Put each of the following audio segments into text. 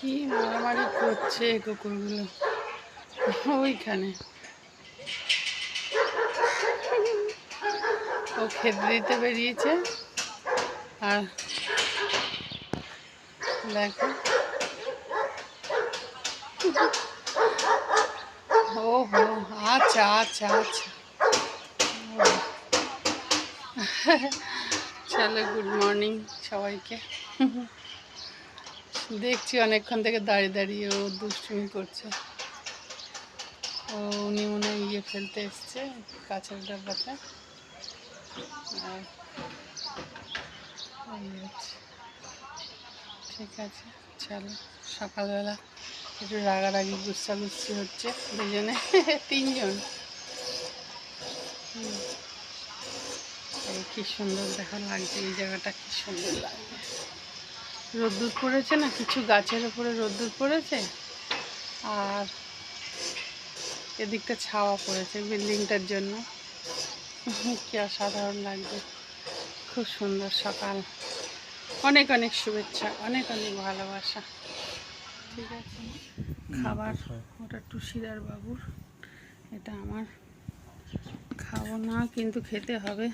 কি মারামারি করছে কুকুরগুলো ওইখানে। ও খেতে দিতে বেরিয়েছে। আর দেখো। ও হো আচ্ছা আচ্ছা আচ্ছা। চলো, গুড মর্নিং সবাইকে। দেখছি অনেকক্ষণ থেকে দাঁড়িয়ে দাঁড়িয়ে ও দুষ্টুমি করছে। ও উনি মনে ইয়ে ফেলতে এসছে কাছের ডাব্বাতে। আর ঠিক আছে, চলো, সকালবেলা একটু রাগারাগি গুচ্ছাগুচ্ছি হচ্ছে দুজনে, তিনজন। কি সুন্দর দেখা, লাগছে এই জায়গাটা, কি সুন্দর লাগছে। রোদ্দুর পড়েছে না কিছু গাছের উপরে রোদ্দুর পড়েছে আর এদিকটা ছাওয়া পড়েছে বিল্ডিংটার জন্য। কি অসাধারণ লাগবে খুব সুন্দর সকাল। অনেক অনেক শুভেচ্ছা অনেক অনেক ভালোবাসা। ঠিক আছে খাবার ওটা টুসিদার বাবুর। এটা আমার। খাব না কিন্তু খেতে হবে।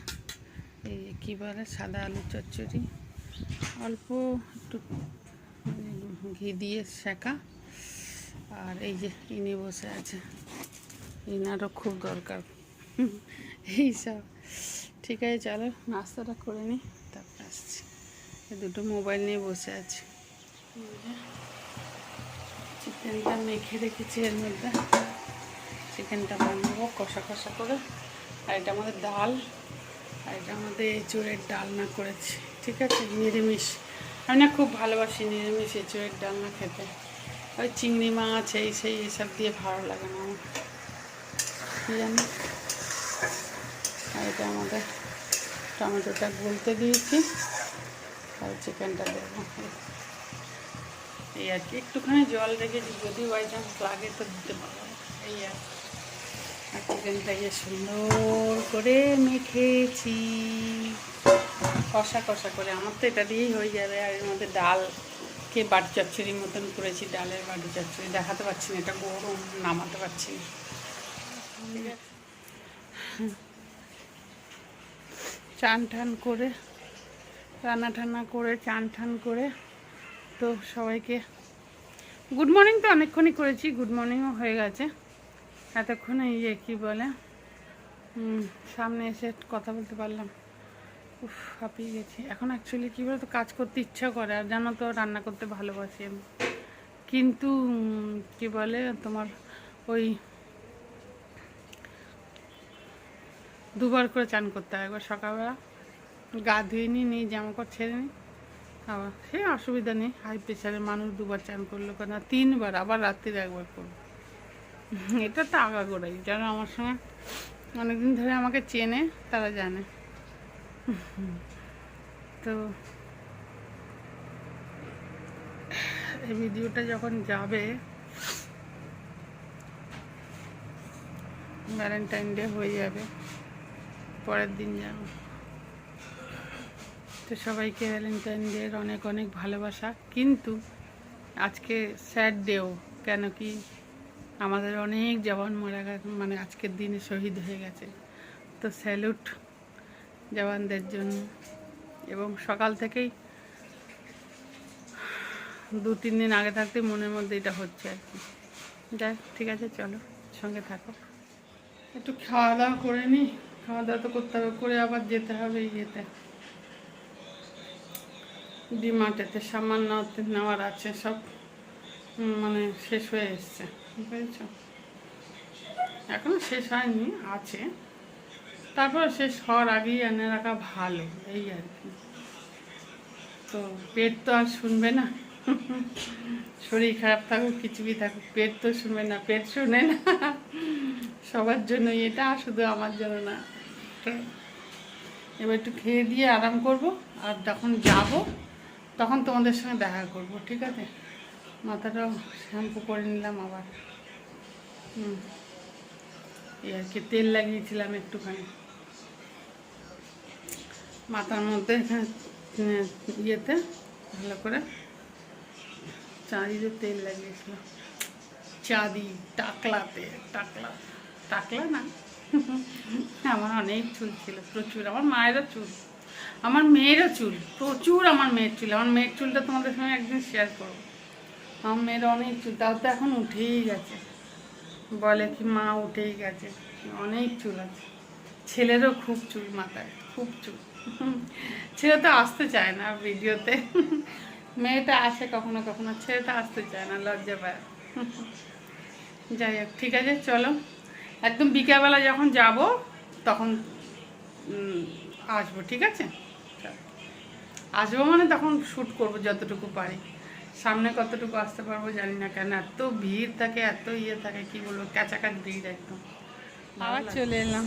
এই কী বলে সাদা আলু চচ্চড়ি। অল্প একটু মানে ঘি দিয়ে শেখা আর এই যে ইনি বসে আছে। ইনারও খুব দরকার। এইসব ঠিক আছে, চলো নাস্তাটা করে নিই তারপর আসছি। দুটো মোবাইল নিয়ে বসে আছি। চিকেনটা মেখে রেখেছি এর মধ্যে। চিকেনটা বানাবো কষা কষা করে। আর এটা আমাদের ডাল। আর এটা আমাদের এঁচুড়ের ডালনা করেছি। ঠিক আছে? নিরামিষ। আমি না খুব ভালোবাসি নিরামিষ এঁচুড়ের ডালনা খেতে। ওই চিংড়ি মাছ, এই সেই এসব দিয়ে ভালো লাগে না আমার। এটা আমাদের টমেটোটা গলতে দিয়েছি। আর চিকেনটা দেবো। এই আর কি। একটুখানি জল রেখেছি যদি বাই চান্স লাগে তো দিতে পারব। এই আর। আর চিকেনটাকে সুন্দর করে মেখেছি। কষা কষা করে। আমার তো এটা দিয়েই হয়ে যাবে। আর এর মধ্যে ডালকে বাটি চচ্চড়ির মতন করেছি ডালের বাটি চচ্চড়ি। দেখাতে পারছি না এটা গরম নামাতে পারছি না। চান টান করে রান্না টান্না করে চান টান করে তো সবাইকে গুড মর্নিং তো অনেকক্ষণই করেছি গুড মর্নিংও হয়ে গেছে। এতক্ষণ এই যে কী বলে সামনে এসে কথা বলতে পারলাম। উফ, হাঁপিয়ে গেছি। এখন অ্যাকচুয়ালি কী বলতো, কাজ করতে ইচ্ছা করে, আর জানো তো, রান্না করতে ভালোবাসি আমি। কিন্তু কী বলে, তোমার ওই দুবার করে চান করতে হয়। একবার সকালবেলা গা ধুয়ে নিই নিয়ে জামা কাপড় ছেড়ে নিই, আবার সে অসুবিধা নেই হাই প্রেশারে মানুষ দুবার চান করল কেন? তিনবার, আবার রাত্রিরে একবার করব। এটা তো আগাগোড়াই যারা আমার সঙ্গে অনেকদিন ধরে আমাকে চেনে, তারা জানে। তো এই ভিডিওটা যখন যাবে ভ্যালেন্টাইন ডে হয়ে যাবে, পরের দিন যাব। তো সবাইকে ভ্যালেন্টাইন ডের অনেক অনেক ভালোবাসা। কিন্তু আজকে স্যাড ডেও কেন কি আমাদের অনেক জওয়ান মারা গেছে মানে আজকের দিনে শহীদ হয়ে গেছে। তো স্যালুট জওয়ানদের জন্য। এবং সকাল থেকেই দু, তিন দিন আগে থাকতে মনের মধ্যে এটা হচ্ছে আর কি। যাই ঠিক আছে, চলো, সঙ্গে থাকো। একটু খাওয়া দাওয়া করে নি। খাওয়া দাওয়া তো করতে হবে, করে আবার যেতে হবে ইয়েতে। ডিমার্টেতে সামান্য নেওয়ার আছে, সব মানে শেষ হয়ে এসছে। বুঝেছ? এখনও শেষ হয়নি, আছে। তারপর শেষ হওয়ার আগেই এনে রাখা ভালো, এই আর কি। তো পেট তো আর শুনবে না। শরীর খারাপ থাকুক কিছুই থাকুক, পেট তো শুনবে না, পেট শুনে না। সবার জন্য এটা শুধু আমার জন্য না। এবার একটু খেয়ে দিয়ে আরাম করব, আর যখন যাব, তখন তোমাদের সঙ্গে দেখা করব, ঠিক আছে? মাথাটাও শ্যাম্পু করে নিলাম আবার। হুম। এই আর কি, তেল লাগিয়েছিলাম একটুখানি। মাথার মধ্যে ইয়েতে ভালো করে চাঁদিতে তেল লাগিয়েছিল। চাঁদি, টাকলাতে, টাকলা টাকলা না? আমার অনেক চুল ছিল, প্রচুর। আমার মায়েরও চুল, আমার মেয়েরও চুল, প্রচুর আমার মেয়ের চুল। আমার মেয়ের চুলটা তোমাদের সঙ্গে একদিন শেয়ার করব। আমার মেয়ের অনেক চুল, তাও তো এখন উঠেই গেছে। বলে কি মা উঠেই গেছে। অনেক চুল আছে। ছেলেরও খুব চুল মাথায়, খুব চুল। ছেলে তো আসতে চায় না ভিডিওতে। মেয়েটা আসে কখনো কখনো ছেলেটা আসতে চায় না লজ্জা পায়। যাই হোক ঠিক আছে চলো। একদম বিকেলবেলা যখন যাব তখন আসব ঠিক আছে। আসব মানে তখন শ্যুট করব যতটুকু পারি। সামনে কতটুকু আসতে পারব জানি না কেন এত ভিড় থাকে এত ইয়ে থাকে কি বলব ক্যাচাকাচ ভিড় একদম। আবার চলে এলাম।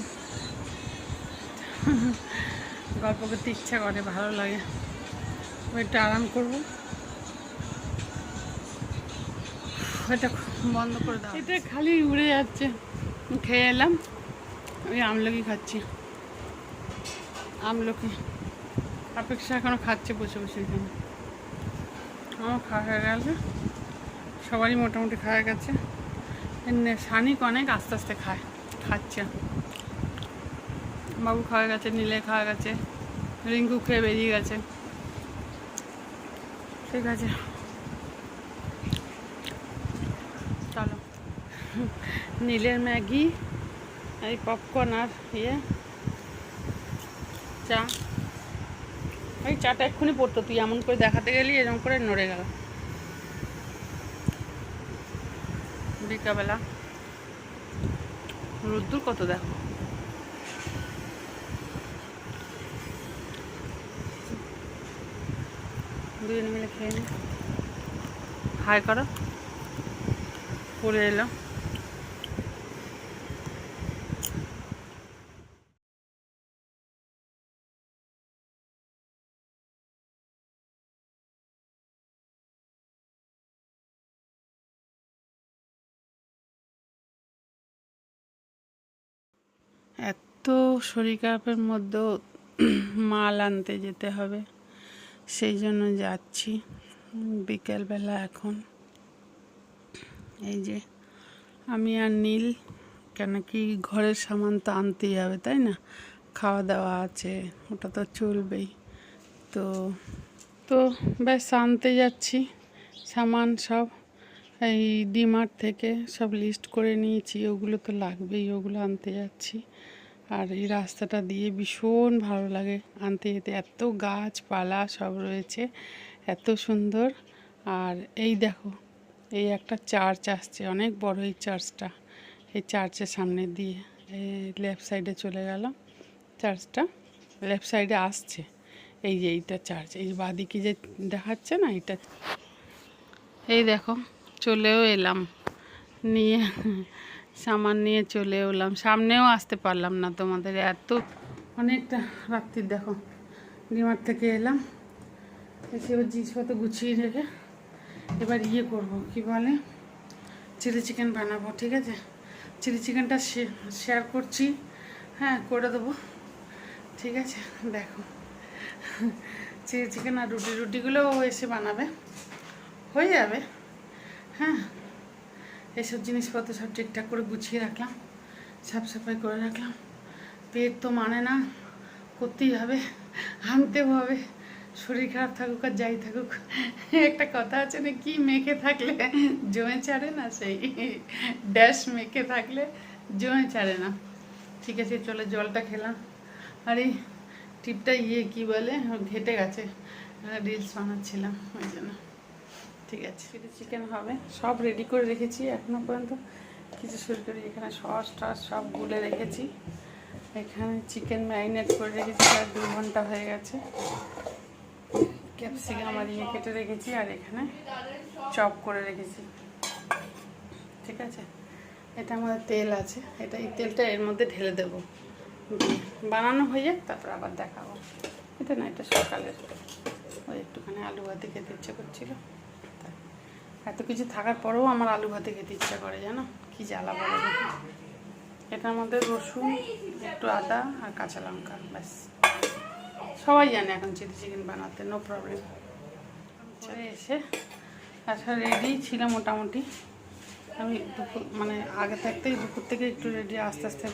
গল্প করতে ইচ্ছা করে ভালো লাগে। একটু আরাম করব। এটা বন্ধ করে দাও। এটা খালি উড়ে যাচ্ছে। খেয়ে এলাম। আমি আমলকি খাচ্ছি। আমলকি। অপেক্ষা এখনও খাচ্ছে বসে বসে এখানে। আমার খাওয়া হয়ে গেছে। সবারই মোটামুটি খাওয়া গেছে। সানিক অনেক আস্তে আস্তে খায় খাচ্ছে। বাবু খাওয়া গেছে, নীলে খাওয়া গেছে, রিঙ্কু খেয়ে বেরিয়ে গেছে। ঠিক আছে। চলো। নীলের ম্যাগি, এই পপকর্ন আর ইয়ে চা। এই চাটা এক্ষুনি পড়তো, তুই এমন করে দেখাতে গেলি এরকম করে নড়ে গেল। বিকাবেলা রোদ্দুর কত দেখো? দুজনে মিলে খেয়ে নি। হাই করো। করে এলো। এত শরীর খারাপের মধ্যেও মাল আনতে যেতে হবে। সেই জন্য যাচ্ছি। বিকেলবেলা এখন। এই যে আমি আর নীল, কেন কি ঘরের সামান তো আনতেই হবে, তাই না? খাওয়া দাওয়া আছে, ওটা তো চলবেই। তো তো ব্যাস আনতে যাচ্ছি, সামান সব। এই ডিমার্ট থেকে সব লিস্ট করে নিয়েছি, ওগুলো তো লাগবেই, ওগুলো আনতে যাচ্ছি। আর এই রাস্তাটা দিয়ে ভীষণ ভালো লাগে। আনতে যেতে এত গাছপালা সব রয়েছে, এত সুন্দর। আর এই দেখো, এই একটা চার্চ আসছে, অনেক বড় এই চার্চটা। এই চার্চের সামনে দিয়ে এই লেফট সাইডে চলে গেল চার্চটা লেফট সাইডে আসছে। এই যে এইটা চার্চ, এই বাদিকে যে দেখাচ্ছে না এটা এই দেখো, চলেও এলাম। নিয়ে সামান নিয়ে চলে এলাম। সামনেও আসতে পারলাম না তোমাদের। এত অনেকটা রাত্রির দেখো ডিমার থেকে এলাম। এসে এবার জিনিসপত্র গুছিয়ে রেখে এবার ইয়ে করব, কি বলে? চিলি চিকেন বানাবো, ঠিক আছে? চিলি চিকেনটা শেয়ার করছি। হ্যাঁ করে দেবো। ঠিক আছে, দেখো। চিলি চিকেন আর রুটি, রুটিগুলো এসে বানাবে। হয়ে যাবে। হ্যাঁ এসব জিনিসপত্র সব ঠিকঠাক করে গুছিয়ে রাখলাম, সাফ সাফাই করে রাখলাম। পেট তো মানে না, করতেই হবে, আনতেও হবে, শরীর খারাপ থাকুক আর যাই থাকুক। একটা কথা আছে না, কি মেখে থাকলে জমে ছাড়ে না সেই, ড্যাশ মেখে থাকলে জমে ছাড়ে না। ঠিক আছে, চলে জলটা খেলাম। আরে, টিপটা ইয়ে কি বলে, ঘেটে গেছে। রিলস বানাচ্ছিলাম, ওই জন্য। ঠিক আছে। চিলি চিকেন হবে। সব রেডি করে রেখেছি এখনও পর্যন্ত। কিছু শুরু করি এখানে সস টস সব গুলে রেখেছি। এখানে চিকেন ম্যারিনেট করে রেখেছি, প্রায় দু ঘণ্টা হয়ে গেছে। ক্যাপসিকাম আর ইয়ে কেটে রেখেছি আর এখানে চপ করে রেখেছি। ঠিক আছে? এটা আমাদের তেল আছে। এটা এই তেলটা এর মধ্যে ঢেলে দেবো। বানানো হয়ে যাক, তারপর আবার দেখাবো। এটা না, এটা সকালের। ওই একটুখানি আলু ভাতে খেতে ইচ্ছে করছিল। এত কিছু থাকার পরেও আমার আলু ভাতে খেতে ইচ্ছা করে, জানো? কি জ্বালা বলে এটার মধ্যে রসুন, একটু আদা আর কাঁচা লঙ্কা, ব্যাস। সবাই জানে এখন চিলি চিকেন বানাতে নো প্রবলেম চলে এসে আচ্ছা রেডি ছিল মোটামুটি। আমি দুপুর মানে আগে থাকতেই দুপুর থেকে একটু রেডি আস্তে আস্তে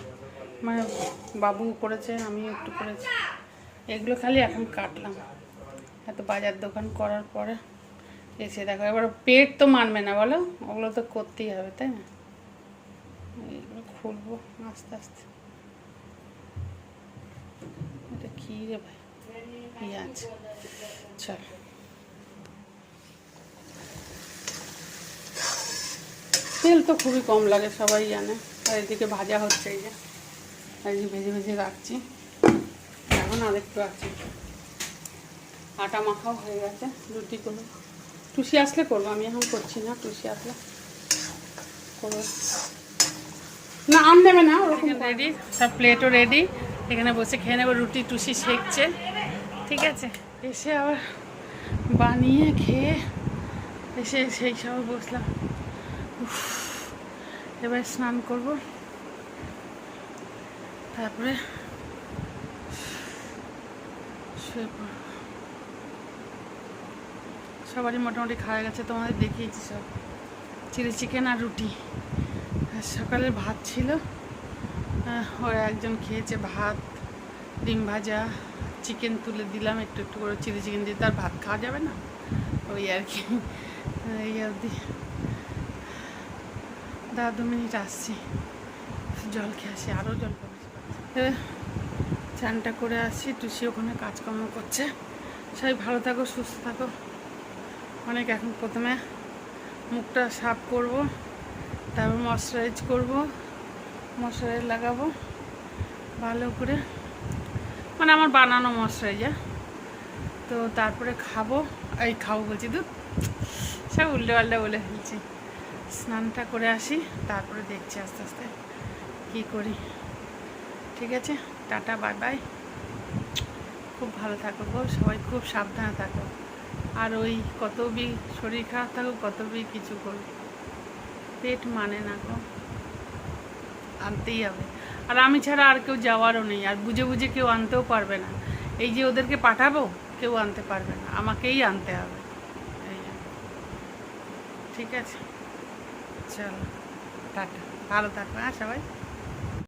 মানে বাবু করেছে আমিও একটু করেছি। এগুলো খালি এখন কাটলাম। এত বাজার দোকান করার পরে এসে দেখো, এবার পেট তো মানবে না, বলো? ওগুলো তো করতেই হবে, তাই না? এইগুলো খুলবো, আস্তে আস্তে। এটা কী রে ভাই? পেঁয়াজ। চল। তেল তো খুবই কম লাগে, সবাই জানে। আর এদিকে ভাজা হচ্ছে এই যে। আর ভেজে ভেজে রাখছি। এখন আরেকটু আছে। আটা মাখাও হয়ে গেছে, রুটি করব। টুসি আসলে করব আমি এখন করছি না টুসি আসলে করব। না আম নেবে না ওরকম রেডি সব প্লেটও রেডি এখানে বসে খেয়ে নেব রুটি টুসি সেকছে ঠিক আছে? এসে আবার বানিয়ে খেয়ে এসে সেই সব বসলাম। এবার স্নান করব। তারপরে শুয়ে পড়ব। সবারই মোটামুটি খাওয়া গেছে, তোমাদের দেখিয়েছি সব। চিলি চিকেন আর রুটি। সকালের ভাত ছিল। ওরা একজন খেয়েছে ভাত, ডিম ভাজা, চিকেন তুলে দিলাম, একটু একটু করে চিলি চিকেন দিয়ে। তার ভাত খাওয়া যাবে না? ওই আর কি। এই অবধি। দা দু মিনিট আসছি। জল খেয়ে আসি আরও জল চানটা করে আসি, টুসি ওখানে কাজকর্ম করছে। সবাই ভালো থাকো, সুস্থ থাকো। অনেক এখন প্রথমে মুখটা সাফ করব, তারপর ময়শ্চারাইজ করব ময়শ্চারাইজ লাগাবো, ভালো করে। মানে আমার বানানো ময়শ্চারাইজার তো তারপরে খাব, এই খাব বলছি দুধ সব উল্টে পাল্টা বলে ফেলছি। স্নানটা করে আসি, তারপরে দেখছি আস্তে আস্তে কী করি। ঠিক আছে, টাটা, বাই বাই। খুব ভালো থাকো গো সবাই খুব সাবধানে থাকো। আর ওই কত বি শরীর খারাপ থাকুক, কত বি কিছু করো পেট মানে না গো। আনতেই হবে। আর আমি ছাড়া আর কেউ যাওয়ারও নেই, আর বুঝে বুঝে কেউ আনতেও পারবে না। এই যে ওদেরকে পাঠাবো, কেউ আনতে পারবে না। আমাকেই আনতে হবে। এই। ঠিক আছে? চলো, টাটা। ভালো থাকবে হ্যাঁ সবাই?